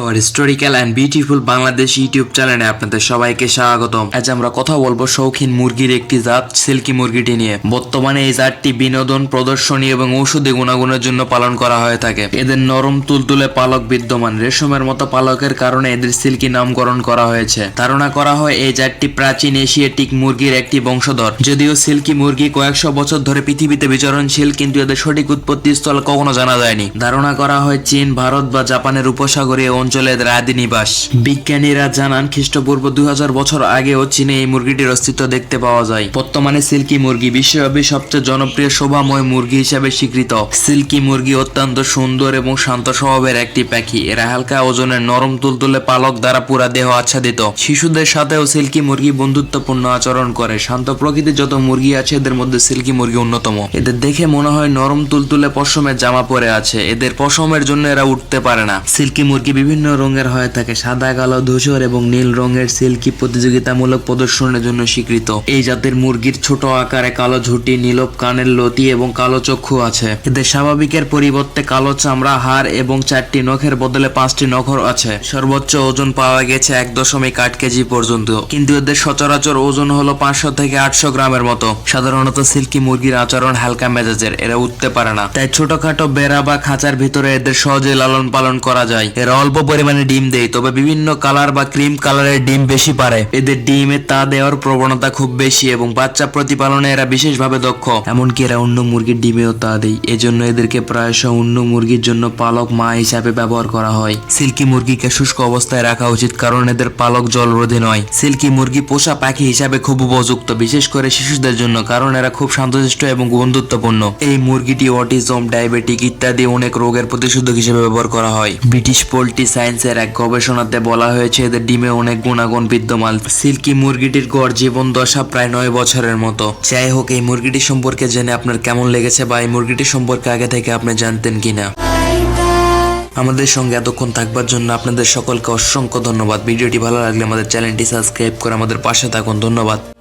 আমার historical and beautiful Bangladesh YouTube চ্যানেলে আপনাদের সবাইকে স্বাগতম। আজ আমরা কথা বলব শৌখিন মুরগির একটি জাত, সিল্কি মুরগিটি নিয়ে। বর্তমানে এই জাতটি বিনোদন, প্রদর্শনী এবং ঔষধি গুণাগুণের জন্য পালন করা হয়ে থাকে। এদের নরম, তুলতুলে পালক বিদ্যমান। রেশমের মতো পালকের কারণে এদের সিল্কি নামকরণ করা হয়েছে। ধারণা করা হয় এই জাতটি প্রাচীন এশিয়াটিক মুরগির একটি বংশধর। যদিও সিল্কি মুরগি কয়েকশো বছর ধরে পৃথিবীতে বিচরণশীল, কিন্তু এদের সঠিক উৎপত্তি স্থল কখনো জানা যায়নি। ধারণা করা হয় চীন, ভারত বা জাপানের উপসাগরীয় অঞ্চলে এদের নিবাস। বিজ্ঞানীরা জানান, খ্রিস্টপূর্ব দুই হাজার বছর আগেও চীনে এই মুরগিটির অস্তিত্ব দেখতে পাওয়া যায়। বর্তমানে সিল্কি মুরগি বিশ্বব্যাপী সবচেয়ে জনপ্রিয় শোভাময় মুরগি হিসেবে স্বীকৃত। সিল্কি মুরগি অত্যন্ত সুন্দর এবং শান্ত স্বভাবের একটি পাখি। এরা হালকা ওজনের নরম তুলতুলে পালক দ্বারা পুরা দেহ আচ্ছাদিত। শিশুদের সাথেও সিল্কি মুরগি বন্ধুত্বপূর্ণ আচরণ করে। শান্ত প্রকৃতির যত মুরগি আছে, এদের মধ্যে সিল্কি মুরগি অন্যতম। এদের দেখে মনে হয় নরম তুলতুলে পশমের জামা পরে আছে। এদের পশমের জন্য এরা উঠতে পারে না। সিল্কি মুরগি বিভিন্ন রঙের হয়ে থাকে। সাদা, কালো, ধূসর এবং নীল রঙের সিল্কি প্রতিযোগিতামূলক প্রদর্শনের জন্য স্বীকৃত। এই জাতের মুরগির ছোট আকারে কালো ঝুঁটি নীলব কানের লতি এবং কালো চক্ষু আছে। এদের স্বাভাবিকের পরিবর্তে কালো চামড়া, হাড় এবং চারটি নখের বদলে পাঁচটি নখর আছে। সর্বোচ্চ ওজন পাওয়া গেছে এক দশমিক আট কেজি পর্যন্ত। কিন্তু এদের সচরাচর ওজন হলো পাঁচশো থেকে আটশো গ্রামের মতো। সাধারণত সিল্কি মুরগির আচরণ হালকা মেজাজের, এরা উঠতে পারে না। তাই ছোটখাটো বেড়া বা খাঁচার ভিতরে এদের সহজে লালন পালন করা যায়। এরা অল্প পরিমাণে ডিম দেয়। তবে বিভিন্ন কালার বা ক্রিম কালারের ডিম বেশি পারে। এদের ডিমে তা দেওয়ার প্রবণতা খুব বেশি এবং বাচ্চা প্রতিপালনে এরা বিশেষভাবে দক্ষ। এমনকি এরা অন্য মুরগির ডিমেও তা দেয়। এজন্য এদেরকে প্রায়শ অন্য মুরগির জন্য পালক মা হিসাবে ব্যবহার করা হয়। সিল্কি মুরগিকে শুষ্ক অবস্থায় রাখা উচিত কারণ এদের পালক জলরোধী নয়। সিল্কি মুরগি পোষা পাখি হিসাবে খুব উপযুক্ত, বিশেষ করে শিশুদের জন্য, কারণ এরা খুব শান্তশিষ্ট এবং বন্ধুত্বপূর্ণ। এই মুরগিটি অটিজম, ডায়াবেটিক ইত্যাদি অনেক রোগের প্রতিষেধক হিসেবে ব্যবহার করা হয়। ব্রিটিশ পোল্ট্রি সায়েন্সের এক গবেষণাতে বলা হয়েছে, এদের ডিমে অনেক গুণাগুণ বিদ্যমান। সিল্কি মুরগিটির গড় জীবন দশা প্রায় নয় বছরের মতো। যাই হোক, এই মুরগিটি সম্পর্কে জেনে আপনার কেমন লেগেছে বা এই মুরগিটি সম্পর্কে আগে থেকে আপনি জানতেন কিনা? আমাদের সঙ্গে এতক্ষণ থাকবার জন্য আপনাদের সকলকে অসংখ্য ধন্যবাদ। ভিডিওটি ভালো লাগলে আমাদের চ্যানেলটি সাবস্ক্রাইব করে আমাদের পাশে থাকুন। ধন্যবাদ।